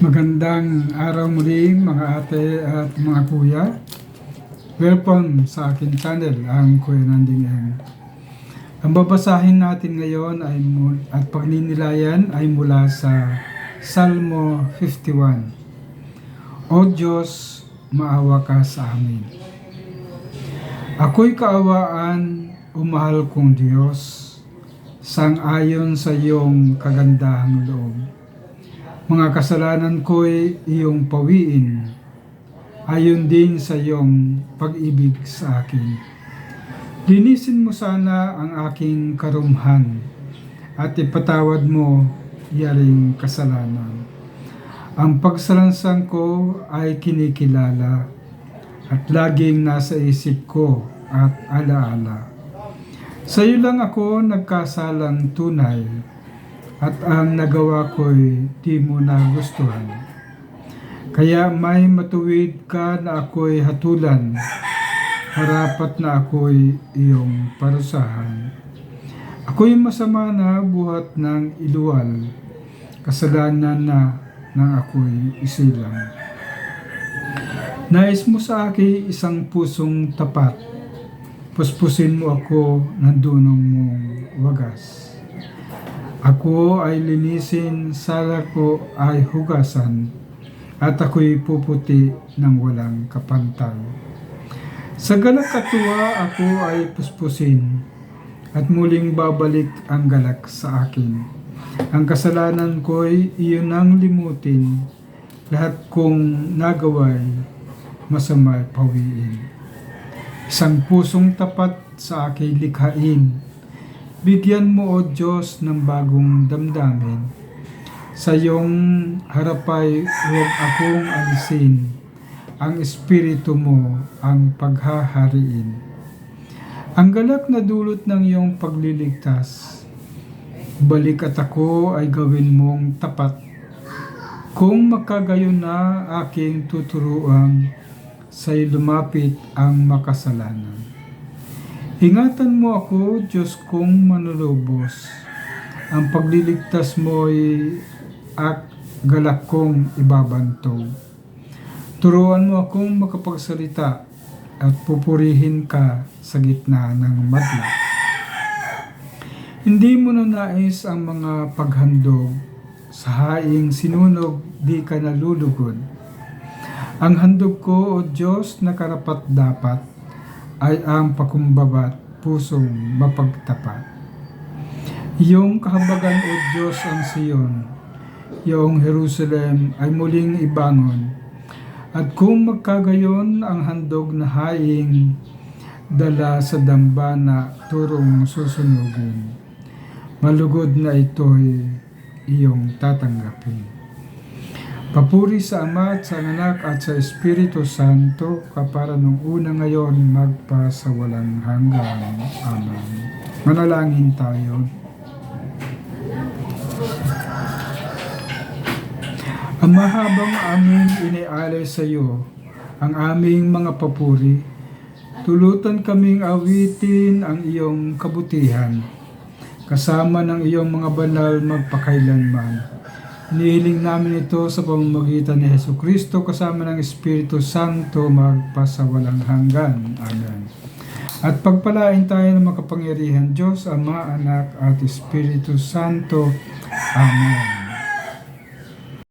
Magandang araw muli mga ate at mga kuya. Welcome sa akin channel, ang Kuya Nanding Eng. Ang babasahin natin ngayon ay at pagninilayan ay mula sa Salmo 51. O Diyos, maawa ka sa amin. Ako'y kaawaan, umahal kong Diyos, sang-ayon sa iyong kagandahang loob. Mga kasalanan ko'y iyong pawiin, ayon din sa iyong pag-ibig sa akin. Linisin mo sana ang aking karumhan at ipatawad mo yaring kasalanan. Ang pagsalansang ko ay kinikilala at laging nasa isip ko at alaala. Sa iyo lang ako nagkasalang tunay at ang nagawa ko'y di mo nagustuhan. Kaya may matuwid ka na ako'y hatulan, harapat na ako'y iyong parusahan. Ako'y masama na buhat ng iluwal, kasalanan na ng ako'y isilang. Nais mo sa akin isang pusong tapat, puspusin mo ako ng dunong mong wagas. Ako ay linisin, sala ko ay hugasan, at ako'y puputi ng walang kapantay. Sa galak katuwa ako ay puspusin, at muling babalik ang galak sa akin. Ang kasalanan ko'y iyon ang limutin, lahat kong nagaway masama pawiin. Isang pusong tapat sa aking likhain, Bigyan mo, O Diyos, ng bagong damdamin. Sa iyong harapay, huwag akong alisin. Ang Espiritu mo ang paghahariin. Ang galak na dulot ng iyong pagliligtas. Balik at ako ay gawin mong tapat. Kung makagayon na aking tuturuan, sa'y lumapit ang makasalanan. Ingatan mo ako, Diyos kong manulubos. Ang pagliligtas mo'y at galak kong ibabantog. Turuan mo akong makapagsalita at pupurihin ka sa gitna ng madla. Hindi mo na nais ang mga paghandog sa haing sinunog di ka nalulugod. Ang handog ko, O Diyos, na karapat dapat ay ang pakumbabat pusong mapagtapat. Iyong kahabagan o Diyos ang Siyon, iyong Jerusalem ay muling ibangon. At kung magkagayon ang handog na haing dala sa dambana turong susunugin, malugod na ito'y iyong tatanggapin. Papuri sa Ama at sa Anak at sa Espiritu Santo, kapara nung una ngayon, magpa sa walang hanggan. Amen. Manalangin tayo. Ang mahabang aming inialay sa iyo, ang aming mga papuri, tulutan kaming awitin ang iyong kabutihan, kasama ng iyong mga banal magpakailanman. Nihiling namin ito sa pamamagitan ni Heso Kristo kasama ng Espiritu Santo magpasawalang hanggan. Amen. At pagpalain tayo ng makapangyarihan Diyos, Ama, Anak at Espiritu Santo. Amen.